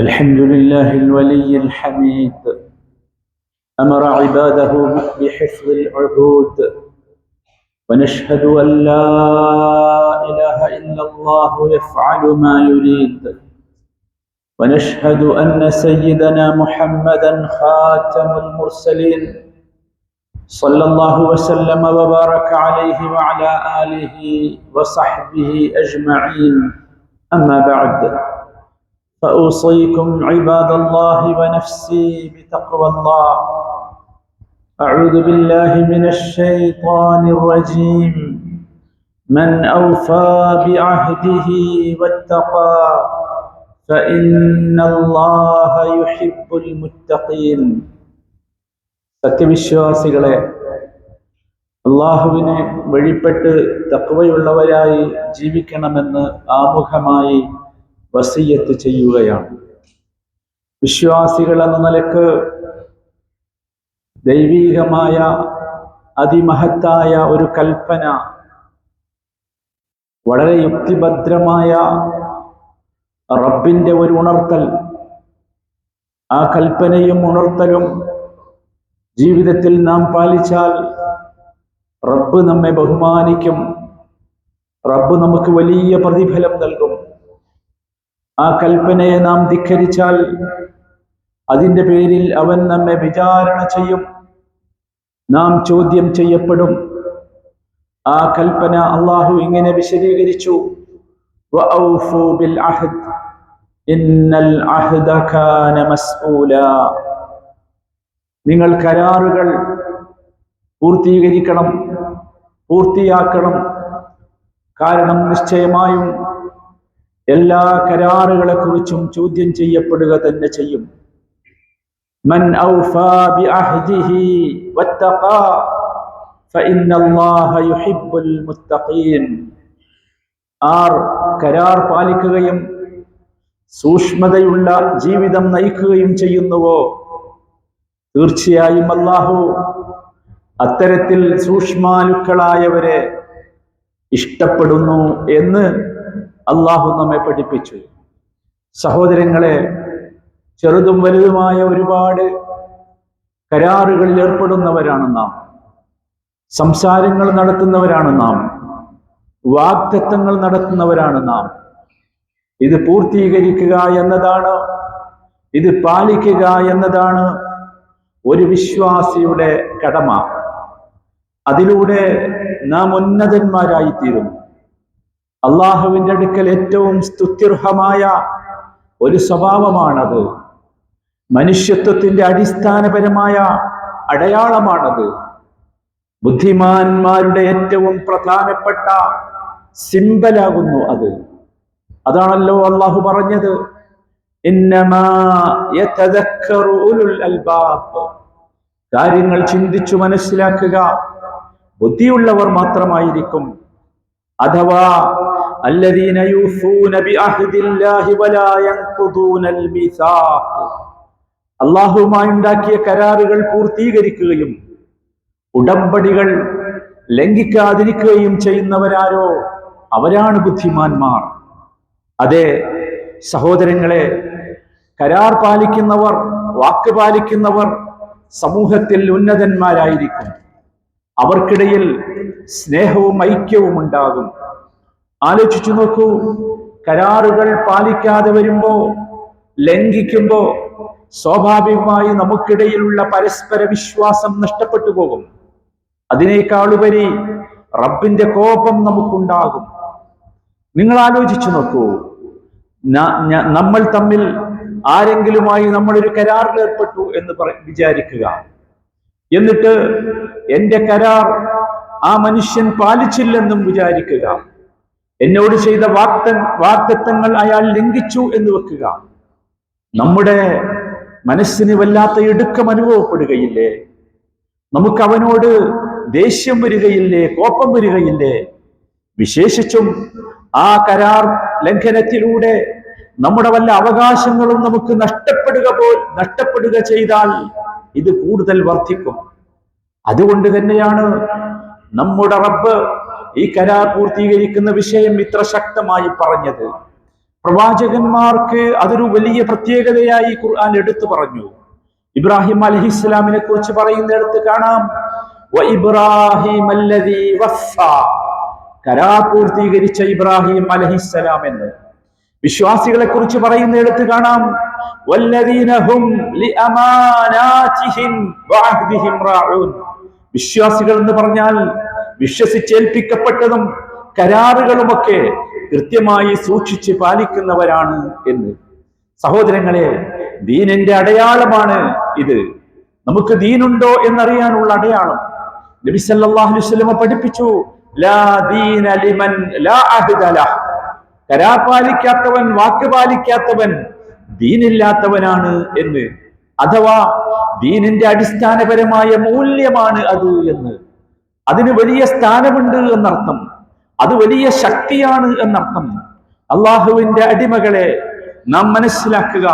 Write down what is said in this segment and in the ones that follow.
الحمد لله الولي الحميد. أمر عباده بحفظ العهود. ونشهد أن لا إله إلا الله يفعل ما يريد. ونشهد أن سيدنا محمدا خاتم المرسلين. صلى الله وسلم وبارك عليه وعلى آله وصحبه أجمعين. أما بعد. فأوصيكم عباد الله ونفسي بتقوى الله أعوذ بالله من الشيطان الرجيم من أوفى بعهده واتقى فإن الله يحب المتقين സത്യവിശ്വാസികളെ അള്ളാഹുവിനെ വഴിപ്പെട്ട് തക്കവയുള്ളവരായി ജീവിക്കണമെന്ന് ആമുഖമായി വസീയത്ത് ചെയ്യുകയാണ്. വിശ്വാസികൾ എന്ന നിലയ്ക്ക് ദൈവീകമായ അതിമഹത്തായ ഒരു കൽപ്പന വളരെ യുക്തിഭദ്രമായ റബ്ബിന്റെ ഒരു ഉണർത്തൽ ആ കൽപ്പനയും ഉണർത്തലും ജീവിതത്തിൽ നാം പാലിച്ചാൽ റബ്ബ് നമ്മെ ബഹുമാനിക്കും. റബ്ബ് നമുക്ക് വലിയ പ്രതിഫലം നൽകും. ആ കൽപ്പനയെ നാം ധിക്കരിച്ചാൽ അതിന്റെ പേരിൽ അവൻ നമ്മെ വിചാരണ ചെയ്യും. നാം ചോദ്യം ചെയ്യപ്പെടും. ആ കൽപ്പന അള്ളാഹു ഇങ്ങനെ വിശദീകരിച്ചു. നിങ്ങൾ കരാറുകൾ പൂർത്തീകരിക്കണം പൂർത്തിയാക്കണം. കാരണം നിശ്ചയമായും എല്ലാ കരാറുകളെ കുറിച്ചും ചോദ്യം ചെയ്യപ്പെടുക തന്നെ ചെയ്യും. മൻ ആർ കരാർ പാലിക്കുകയും സൂക്ഷ്മതയുള്ള ജീവിതം നയിക്കുകയും ചെയ്യുന്നുവോ? തീർച്ചയായും അല്ലാഹു അത്തരത്തിൽ സൂക്ഷ്മാലുക്കളായവരെ ഇഷ്ടപ്പെടുന്നു എന്ന് അള്ളാഹു നമ്മെ പഠിപ്പിച്ചു. സഹോദരങ്ങളെ ചെറുതും വലുതുമായ ഒരുപാട് കരാറുകളിൽ ഏർപ്പെടുന്നവരാണ് നാം. സംസാരങ്ങൾ നടത്തുന്നവരാണ് നാം. വാക്തത്വങ്ങൾ നടത്തുന്നവരാണ് നാം. ഇത് പൂർത്തീകരിക്കുക എന്നതാണ് ഇത് പാലിക്കുക എന്നതാണ് ഒരു വിശ്വാസിയുടെ കടമ. അതിലൂടെ നാം ഉന്നതന്മാരായിത്തീരുന്നു. അള്ളാഹുവിന്റെ അടുക്കൽ ഏറ്റവും സ്തുത്യർഹമായ ഒരു സ്വഭാവമാണത്. മനുഷ്യത്വത്തിന്റെ അടിസ്ഥാനപരമായ അടയാളമാണത്. ബുദ്ധിമാന്മാരുടെ ഏറ്റവും പ്രധാനപ്പെട്ട സിമ്പലാകുന്നു അത്. അതാണല്ലോ അള്ളാഹു പറഞ്ഞത്. കാര്യങ്ങൾ ചിന്തിച്ചു മനസ്സിലാക്കുക. ബുദ്ധിയുള്ളവർ മാത്രമായിരിക്കും. അഥവാ الذين يوفون بعهد الله ولا ينقضون الميثاق അള്ളാഹുവുമായി ഉണ്ടാക്കിയ കരാറുകൾ പൂർത്തീകരിക്കുകയും ഉടമ്പടികൾ ലംഘിക്കാതിരിക്കുകയും ചെയ്യുന്നവരാരോ അവരാണ് ബുദ്ധിമാന്മാർ അതെ സഹോദരങ്ങളെ കരാർ പാലിക്കുന്നവർ വാക്ക് പാലിക്കുന്നവർ സമൂഹത്തിൽ ഉന്നതന്മാരായിരിക്കും അവർക്കിടയിൽ സ്നേഹവും ഐക്യവും ഉണ്ടാകും ആലോചിച്ചു നോക്കൂ. കരാറുകൾ പാലിക്കാതെ വരുമ്പോ ലംഘിക്കുമ്പോ സ്വാഭാവികമായി നമുക്കിടയിലുള്ള പരസ്പര വിശ്വാസം നഷ്ടപ്പെട്ടു പോകും. അതിനേക്കാളുപരി റബ്ബിന്റെ കോപം നമുക്കുണ്ടാകും. നിങ്ങൾ ആലോചിച്ചു നോക്കൂ. നമ്മൾ തമ്മിൽ ആരെങ്കിലുമായി നമ്മളൊരു കരാറിൽ ഏർപ്പെട്ടു എന്ന് വിചാരിക്കുക. എന്നിട്ട് എന്റെ കരാർ ആ മനുഷ്യൻ പാലിച്ചില്ലെന്നും വിചാരിക്കുക. എന്നോട് ചെയ്ത വാക്ത വാക്തത്വങ്ങൾ അയാൾ ലംഘിച്ചു എന്ന് വെക്കുക. നമ്മുടെ മനസ്സിന് വല്ലാത്ത ഇടുക്കം അനുഭവപ്പെടുകയില്ലേ? നമുക്ക് അവനോട് ദേഷ്യം വരികയില്ലേ? കോപ്പം വരികയില്ലേ? വിശേഷിച്ചും ആ കരാർ ലംഘനത്തിലൂടെ നമ്മുടെ വല്ല അവകാശങ്ങളും നമുക്ക് നഷ്ടപ്പെടുക പോൽ നഷ്ടപ്പെടുക ചെയ്താൽ ഇത് കൂടുതൽ വർദ്ധിക്കും. അതുകൊണ്ട് തന്നെയാണ് നമ്മുടെ റബ്ബ് ഈ കരാർ പൂർത്തീകരിക്കുന്ന വിഷയം ഇത്ര ശക്തമായി പറഞ്ഞത്. പ്രവാചകന്മാർക്ക് അതൊരു വലിയ പ്രത്യേകതയായി ഖുർആൻ എടുത്തു പറഞ്ഞു. ഇബ്രാഹിം അലഹിസ്ലാമിനെ കുറിച്ച് പറയുന്നിടത്ത് കാണാം. "വ ഇബ്രാഹിം അല്ലദീ വഫ്ഫ." കരാർ പൂർത്തീകരിച്ച ഇബ്രാഹിം അലഹിസ്സലാം എന്ന്. വിശ്വാസികളെ കുറിച്ച് പറയുന്നിടത്ത് കാണാം. വിശ്വാസികൾ എന്ന് പറഞ്ഞാൽ വിശ്വസിച്ചേൽപ്പിക്കപ്പെട്ടതും കരാറുകളുമൊക്കെ കൃത്യമായി സൂക്ഷിച്ച് പാലിക്കുന്നവരാണ് എന്ന്. സഹോദരങ്ങളെ ദീനിന്റെ അടയാളമാണ് ഇത്. നമുക്ക് ദീനുണ്ടോ എന്നറിയാനുള്ള അടയാളം. നബി സല്ലല്ലാഹു അലൈഹി പഠിപ്പിച്ചു ലാ ദീന ലിമൻ ലാ അഹ്ദല. കരാർ പാലിക്കാത്തവൻ വാക്ക് പാലിക്കാത്തവൻ ദീനില്ലാത്തവനാണ് എന്ന്. അഥവാ ദീനിന്റെ അടിസ്ഥാനപരമായ മൂല്യമാണ് അത് എന്ന്. അതിന് വലിയ സ്ഥാനമുണ്ട് എന്നർത്ഥം. അത് വലിയ ശക്തിയാണ് എന്നർത്ഥം. അള്ളാഹുവിന്റെ അടിമകളെ നാം മനസ്സിലാക്കുക.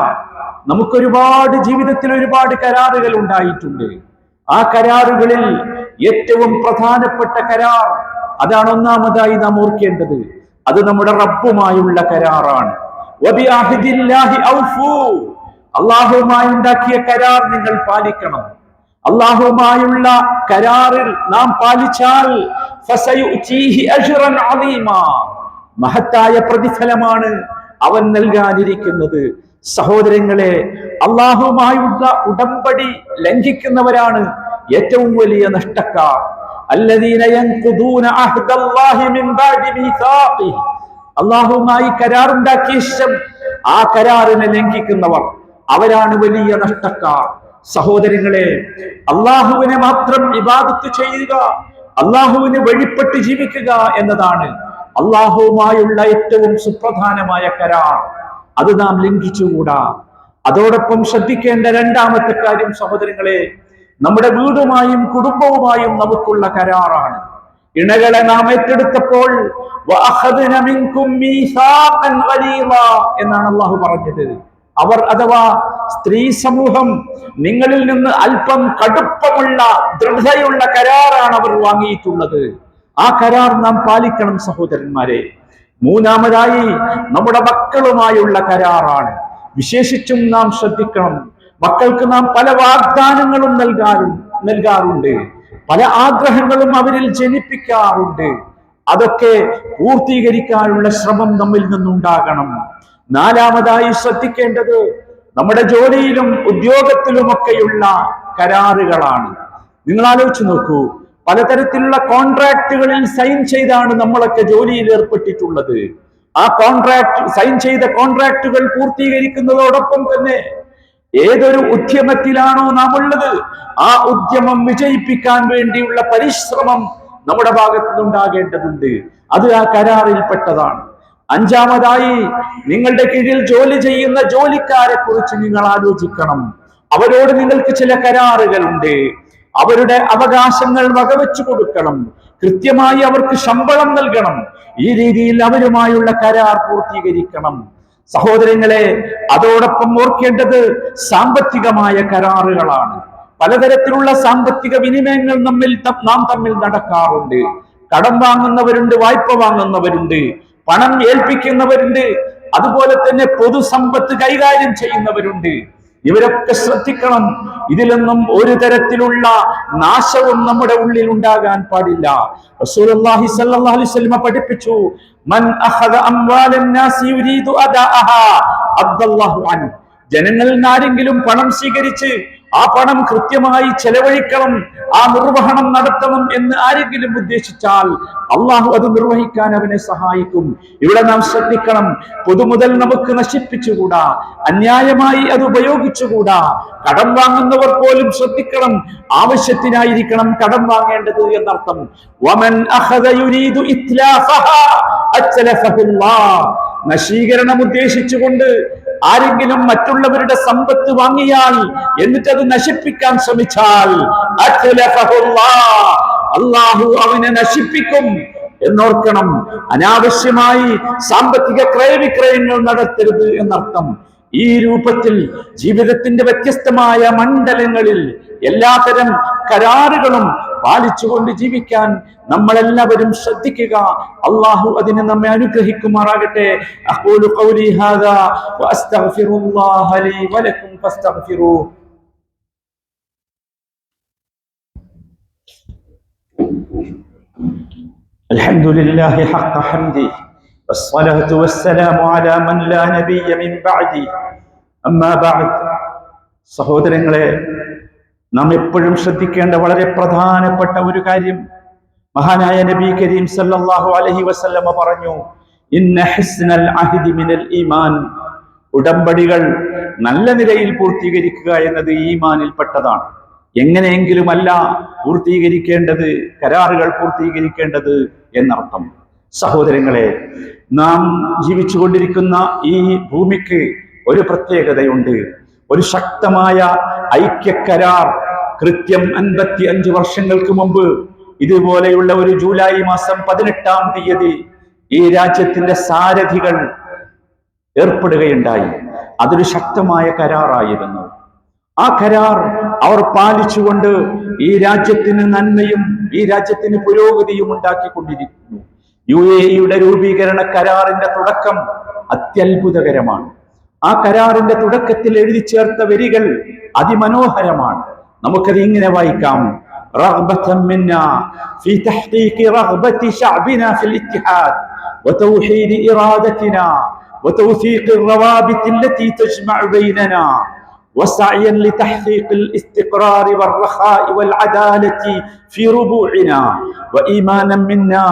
നമുക്കൊരുപാട് ജീവിതത്തിൽ ഒരുപാട് കരാറുകൾ ഉണ്ടായിട്ടുണ്ട്. ആ കരാറുകളിൽ ഏറ്റവും പ്രധാനപ്പെട്ട കരാർ അതാണ് ഒന്നാമതായി നാം ഓർക്കേണ്ടത്. അത് നമ്മുടെ റബ്ബുമായുള്ള കരാറാണ്. അള്ളാഹുമായി ഉണ്ടാക്കിയ കരാർ നിങ്ങൾ പാലിക്കണം. അള്ളാഹുമായുള്ള കരാറിൽ നാം പാലിച്ചാൽ മഹത്തായ പ്രതിഫലമാണ് അവൻ നൽകാനിരിക്കുന്നത്. സഹോദരങ്ങളെ അള്ളാഹുമായുള്ള ഉടമ്പടി ലംഘിക്കുന്നവരാണ് ഏറ്റവും വലിയ നഷ്ടക്കാർ. അള്ളാഹുമായി കരാറുണ്ടാക്കിയ ശേഷം ആ കരാറിനെ ലംഘിക്കുന്നവർ അവരാണ് വലിയ നഷ്ടക്കാർ. സഹോദരങ്ങളെ അള്ളാഹുവിനെ മാത്രം ഇബാദത്ത് ചെയ്യുക അള്ളാഹുവിന് വഴിപ്പെട്ട് ജീവിക്കുക എന്നതാണ് അള്ളാഹുവുമായുള്ള ഏറ്റവും സുപ്രധാനമായ കരാർ. അത് നാം ലംഘിച്ചുകൂടാ. അതോടൊപ്പം ശ്രദ്ധിക്കേണ്ട രണ്ടാമത്തെ കാര്യം സഹോദരങ്ങളെ നമ്മുടെ വീടുമായും കുടുംബവുമായും നമുക്കുള്ള കരാറാണ്. ഇണകളെ നാം ഏറ്റെടുത്തപ്പോൾ എന്നാണ് അള്ളാഹു പറഞ്ഞത്. അവർ അഥവാ സ്ത്രീ സമൂഹം നിങ്ങളിൽ നിന്ന് അല്പം കടുപ്പമുള്ള ദൃഢതയുള്ള കരാറാണ് അവർ വാങ്ങിയിട്ടുള്ളത്. ആ കരാർ നാം പാലിക്കണം സഹോദരന്മാരെ. മൂന്നാമതായി നമ്മുടെ മക്കളുമായുള്ള കരാറാണ്. വിശേഷിച്ചും നാം ശ്രദ്ധിക്കണം. മക്കൾക്ക് നാം പല വാഗ്ദാനങ്ങളും നൽകാറും നൽകാറുണ്ട്. പല ആഗ്രഹങ്ങളും അവരിൽ ജനിപ്പിക്കാറുണ്ട്. അതൊക്കെ പൂർത്തീകരിക്കാനുള്ള ശ്രമം നമ്മിൽ നിന്നുണ്ടാകണം. നാലാമതായി ശ്രദ്ധിക്കേണ്ടത് നമ്മുടെ ജോലിയിലും ഉദ്യോഗത്തിലുമൊക്കെയുള്ള കരാറുകളാണ്. നിങ്ങൾ ആലോചിച്ച് നോക്കൂ പലതരത്തിലുള്ള കോൺട്രാക്റ്റുകളിൽ സൈൻ ചെയ്താണ് നമ്മളൊക്കെ ജോലിയിൽ ഏർപ്പെട്ടിട്ടുള്ളത്. ആ കോൺട്രാക്ട് സൈൻ ചെയ്ത കോൺട്രാക്റ്റുകൾ പൂർത്തീകരിക്കുന്നതോടൊപ്പം തന്നെ ഏതൊരു ഉദ്യമത്തിലാണോ നാം ഉള്ളത് ആ ഉദ്യമം വിജയിപ്പിക്കാൻ വേണ്ടിയുള്ള പരിശ്രമം നമ്മുടെ ഭാഗത്തു നിന്നുണ്ടാകേണ്ടതുണ്ട് അത് ആ കരാറിൽപ്പെട്ടതാണ്. അഞ്ചാമതായി നിങ്ങളുടെ കീഴിൽ ജോലി ചെയ്യുന്ന ജോലിക്കാരെ കുറിച്ച് നിങ്ങൾ ആലോചിക്കണം. അവരോട് നിങ്ങൾക്ക് ചില കരാറുകളുണ്ട്. അവരുടെ അവകാശങ്ങൾ വകവെച്ചു കൊടുക്കണം. കൃത്യമായി അവർക്ക് ശമ്പളം നൽകണം. ഈ രീതിയിൽ അവരുമായുള്ള കരാർ പൂർത്തീകരിക്കണം. സഹോദരങ്ങളെ അതോടൊപ്പം ഓർക്കേണ്ടത് സാമ്പത്തികമായ കരാറുകളാണ്. പലതരത്തിലുള്ള സാമ്പത്തിക വിനിമയങ്ങൾ നമ്മിൽ നാം തമ്മിൽ നടക്കാറുണ്ട്. കടം വാങ്ങുന്നവരുണ്ട് വായ്പ വാങ്ങുന്നവരുണ്ട്. പണം ഏൽപ്പിക്കുന്നവരുണ്ട്. അതുപോലെ തന്നെ പൊതുസമ്പത്ത് കൈകാര്യം ചെയ്യുന്നവരുണ്ട്. ഇവരൊക്കെ ശ്രദ്ധിക്കണം. ഇതിലൊന്നും ഒരു തരത്തിലുള്ള നാശവും നമ്മുടെ ഉള്ളിൽ ഉണ്ടാകാൻ പാടില്ല. റസൂലുള്ളാഹി സ്വല്ലല്ലാഹു അലൈഹി വസല്ലം പഠിപ്പിച്ചു മൻ അഖദ നാസി യുരീദു അൻ ആരെങ്കിലും പണം സ്വീകരിച്ച് ആ പണം കൃത്യമായി ചെലവഴിക്കണം ആ നിർവഹണം നടത്തണം എന്ന് ആരെങ്കിലും ഉദ്ദേശിച്ചാൽ അള്ളാഹു അത് നിർവഹിക്കാൻ അവനെ സഹായിക്കും. ഇവിടെ നാം ശ്രദ്ധിക്കണം പൊതുമുതൽ നമുക്ക് നശിപ്പിച്ചുകൂടാ അന്യായമായി അത് ഉപയോഗിച്ചുകൂടാ. കടം വാങ്ങുന്നവർ പോലും ശ്രദ്ധിക്കണം ആവശ്യത്തിനായിരിക്കണം കടം വാങ്ങേണ്ടത് എന്നർത്ഥം. വമൻ നശീകരണം ഉദ്ദേശിച്ചുകൊണ്ട് ആരെങ്കിലും മറ്റുള്ളവരുടെ സമ്പത്ത് വാങ്ങിയാൽ എന്നിട്ട് അത് നശിപ്പിക്കാൻ ശ്രമിച്ചാൽ അള്ളാഹു അവനെ നശിപ്പിക്കും. എന്നോർക്കണം അനാവശ്യമായി സാമ്പത്തിക ക്രയവിക്രയങ്ങൾ നടത്തരുത് എന്നർത്ഥം. ഈ രൂപത്തിൽ ജീവിതത്തിന്റെ വ്യത്യസ്തമായ മണ്ഡലങ്ങളിൽ എല്ലാതരം കരാറുകളും പാലിച്ചുകൊണ്ട് ജീവിക്കാൻ നമ്മളെല്ലാവരും ശ്രദ്ധിക്കുക അള്ളാഹു അതിന് നമ്മെ അനുഗ്രഹിക്കുമാറാകട്ടെ അഖൂലു ഖൗലി ഹാദാ വഅസ്തഗ്ഫിറുല്ലാഹ ലീ വലക്കും ഫസ്തഗ്ഫിറൂഹ് الحمد لله حق حمده والصلاة والسلام على من لا نبي من بعدي أما بعد സഹോദരങ്ങളെ നാം എപ്പോഴും ശ്രദ്ധിക്കേണ്ട വളരെ പ്രധാനപ്പെട്ട ഒരു കാര്യം മഹാനായ നബി കരീം സല്ലല്ലാഹു അലൈഹി വസല്ലമ പറഞ്ഞു ഇന്ന ഹിസ്നൽ അഹ്ദി മിനൽ ഈമാൻ ഉടമ്പടികൾ നല്ല നിലയിൽ പൂർത്തീകരിക്കുക എന്നത് ഈമാനിൽപ്പെട്ടതാണ് എങ്ങനെയെങ്കിലുമല്ല പൂർത്തീകരിക്കേണ്ടത് കരാറുകൾ പൂർത്തീകരിക്കേണ്ടത് എന്നർത്ഥം സഹോദരങ്ങളെ നാം ജീവിച്ചുകൊണ്ടിരിക്കുന്ന ഈ ഭൂമിക്ക് ഒരു പ്രത്യേകതയുണ്ട്. ഒരു ശക്തമായ ഐക്യക്കരാർ കൃത്യം അൻപത്തി അഞ്ച് വർഷങ്ങൾക്ക് മുമ്പ് ഇതുപോലെയുള്ള ഒരു ജൂലൈ മാസം പതിനെട്ടാം തീയതി ഈ രാജ്യത്തിന്റെ സാരഥികൾ ഏർപ്പെടുകയുണ്ടായി. അതൊരു ശക്തമായ കരാറായിരുന്നു. ആ കരാർ അവർ പാലിച്ചുകൊണ്ട് ഈ രാജ്യത്തിന് നന്മയും ഈ രാജ്യത്തിന് പുരോഗതിയും ഉണ്ടാക്കിക്കൊണ്ടിരിക്കുന്നു. യു എ ഇയുടെ രൂപീകരണ കരാറിന്റെ തുടക്കം അത്യത്ഭുതകരമാണ് ആ കരാറിന്റെ തുടക്കത്തിൽ എഴുതി ചേർത്ത വരികൾ അതിമനോഹരമാണ് നമുക്കത് ഇങ്ങനെ വായിക്കാം رغبة منا في تحقيق رغبة شعبنا في الاتحاد وتوحيد إرادتنا وتوثيق الروابط التي تجمع بيننا وسعيا لتحقيق الاستقرار والرخاء والعدالة في ربوعنا وإيمانا منا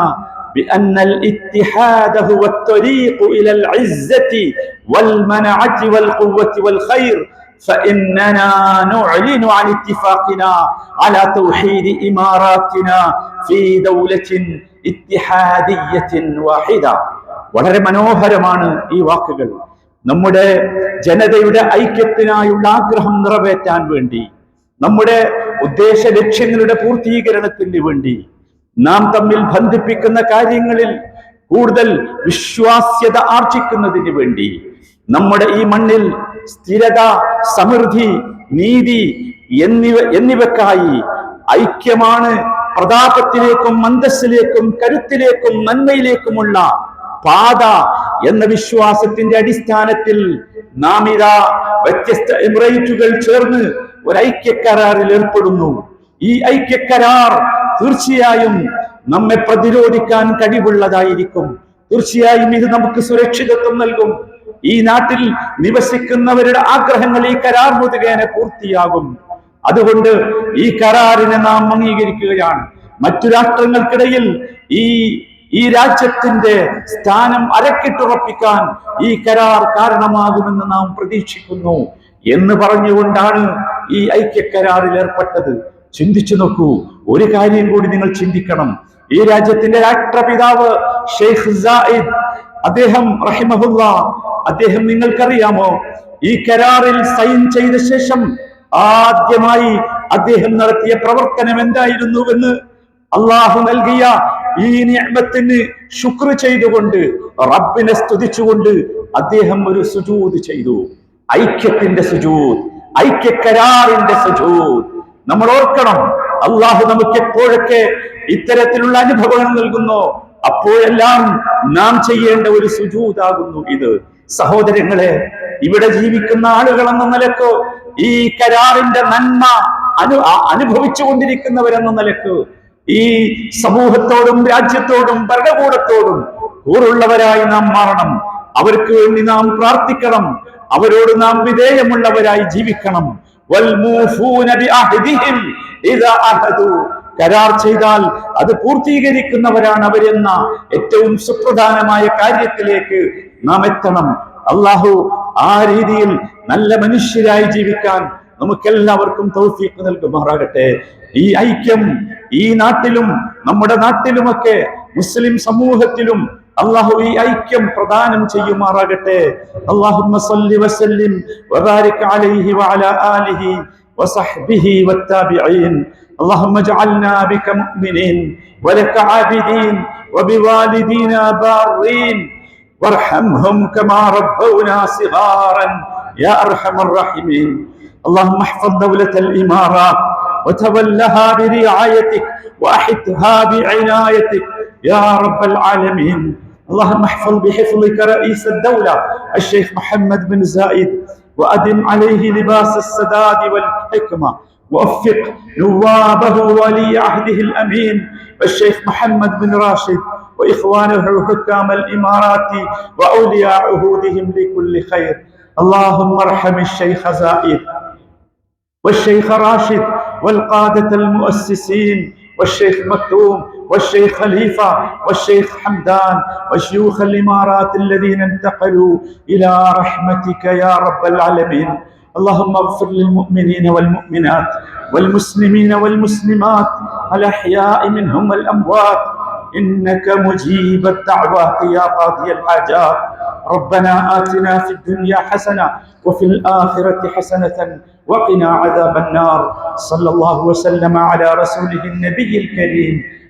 بأن الاتحاد هو الطريق إلى العزة والمنعة والقوة والخير فإننا نعلن عن اتفاقنا على توحيد إماراتنا في دولة اتحادية واحدة വളരെ മനോഹരമാണ് ഈ വാക്കുകൾ നമ്മുടെ ജനതയുടെ ഐക്യത്തിനായുള്ള ആഗ്രഹം നിറവേറ്റാൻ വേണ്ടി നമ്മുടെ ഉദ്ദേശ ലക്ഷ്യങ്ങളുടെ പൂർത്തീകരണത്തിന് വേണ്ടി നാം തമ്മിൽ ബന്ധിപ്പിക്കുന്ന കാര്യങ്ങളിൽ കൂടുതൽ വിശ്വാസ്യത ആർജിക്കുന്നതിന് വേണ്ടി നമ്മുടെ ഈ മണ്ണിൽ സ്ഥിരത സമൃദ്ധി നീതി എന്നിവ എന്നിവക്കായി ഐക്യമാണ് പ്രതാപത്തിലേക്കും മന്ദസ്സിലേക്കും കരുത്തിലേക്കും നന്മയിലേക്കുമുള്ള പാത എന്ന വിശ്വാസത്തിന്റെ അടിസ്ഥാനത്തിൽ നാം ഇതാ വ്യത്യസ്ത എമിറേറ്റുകൾ ചേർന്ന് ഒരു ഐക്യ കരാറിൽ ഏർപ്പെടുന്നു. ഈ ഐക്യക്കരാർ തീർച്ചയായും നമ്മെ പ്രതിരോധിക്കാൻ കഴിവുള്ളതായിരിക്കും. തീർച്ചയായും ഇത് നമുക്ക് സുരക്ഷിതത്വം നൽകും. ഈ നാട്ടിൽ നിവസിക്കുന്നവരുടെ ആഗ്രഹങ്ങൾ ഈ കരാർ മുതുകേന പൂർത്തിയാകും. അതുകൊണ്ട് ഈ കരാറിനെ നാം അംഗീകരിക്കുകയാണ്. മറ്റു രാഷ്ട്രങ്ങൾക്കിടയിൽ ഈ ഈ രാജ്യത്തിന്റെ സ്ഥാനം അരക്കിട്ടുറപ്പിക്കാൻ ഈ കരാർ കാരണമാകുമെന്ന് നാം പ്രതീക്ഷിക്കുന്നു എന്ന് പറഞ്ഞുകൊണ്ടാണ് ഈ ഐക്യ കരാറിൽ ഏർപ്പെട്ടത്. ചിന്തിച്ചു നോക്കൂ. ഒരു കാര്യം കൂടി നിങ്ങൾ ചിന്തിക്കണം. ഈ രാജ്യത്തിന്റെ രാഷ്ട്രപിതാവ് ഷെയ്ഖ് സായിദ് അദ്ദേഹം റഹിമഹുല്ല അദ്ദേഹം നിങ്ങൾക്കറിയാമോ? ഈ കരാറിൽ സൈൻ ചെയ്ത ശേഷം ആദ്യമായി അദ്ദേഹം നടത്തിയ പ്രവർത്തനം എന്തായിരുന്നു എന്ന് അള്ളാഹു നൽകിയ ഈ നിയമത്തിന് ശുക്ർ ചെയ്തുകൊണ്ട് റബ്ബിനെ സ്തുതിച്ചുകൊണ്ട് അദ്ദേഹം ഒരു സുജൂത് ചെയ്തു. ഐക്യത്തിന്റെ സുജൂത് ഐക്യക്കരാറിന്റെ സുജൂത്. നമ്മൾ ഓർക്കണം അള്ളാഹു നമുക്ക് എപ്പോഴൊക്കെ ഇത്തരത്തിലുള്ള അനുഭവങ്ങൾ നൽകുന്നു. അപ്പോഴെല്ലാം നാം ചെയ്യേണ്ട ഒരു സുജൂതാകുന്നു ഇത്. സഹോദരങ്ങളെ ഇവിടെ ജീവിക്കുന്ന ആളുകൾ എന്ന നിലയ്ക്ക് ഈ കരാറിന്റെ നന്മ അനു അനുഭവിച്ചു കൊണ്ടിരിക്കുന്നവരെന്ന നിലയ്ക്ക് ഈ സമൂഹത്തോടും രാജ്യത്തോടും ഭരണകൂടത്തോടും കൂറുള്ളവരായി നാം മാറണം. അവർക്ക് വേണ്ടി നാം പ്രാർത്ഥിക്കണം. അവരോട് നാം വിധേയമുള്ളവരായി ജീവിക്കണം. കരാർ ചെയ്താൽ അത് പൂർത്തീകരിക്കുന്നവരാണ് അവരെന്ന ഏറ്റവും സുപ്രധാനമായ കാര്യത്തിലേക്ക് നാം എത്തണം. അള്ളാഹു ആ രീതിയിൽ നല്ല മനുഷ്യരായി ജീവിക്കാൻ നമുക്കെല്ലാവർക്കും തൗഫീഖ് നൽകുമാറാകട്ടെ. ഈ ഐക്യം ഈ നാട്ടിലും നമ്മുടെ നാട്ടിലുമൊക്കെ മുസ്ലിം സമൂഹത്തിലും അള്ളാഹു ഈ ഐക്യം പ്രദാനം ചെയ്യുമാറാകട്ടെ അള്ളാഹുമ്മ സല്ലി വസല്ലിം വബാരിക് അലൈഹി വഅലാ ആലിഹി വസഹ്ബിഹി വത്താബിഈൻ اللهم اجعلنا بك مؤمنين ولك عابدين وبوالدينا بارين وارحمهم كما ربونا صغارا يا أرحم الراحمين اللهم احفظ دولة الإمارات وتولها برعايتك وأحدها بعنايتك يا رب العالمين. اللهم احفظ بحفظك رئيس الدولة الشيخ محمد بن زايد وأدم عليه لباس السداد والحكمة ووفق نوابه ولي عهده الأمين والشيخ محمد بن راشد وإخوانه حكام الإمارات وأولياء عهودهم لكل خير. اللهم ارحم الشيخ زايد والشيخ راشد والقادة المؤسسين والشيخ مكتوم والشيخ خليفة والشيخ حمدان وشيوخ الإمارات الذين انتقلوا إلى رحمتك يا رب العالمين. اللهم اغفر للمؤمنين والمؤمنات والمسلمين والمسلمات الأحياء منهم والأموات. إنك مجيب الدعوات يا قاضي الحاجات. ربنا آتنا في الدنيا حسنة وفي الآخرة حسنة وقنا عذاب النار. صلى الله وسلم على رسوله النبي الكريم.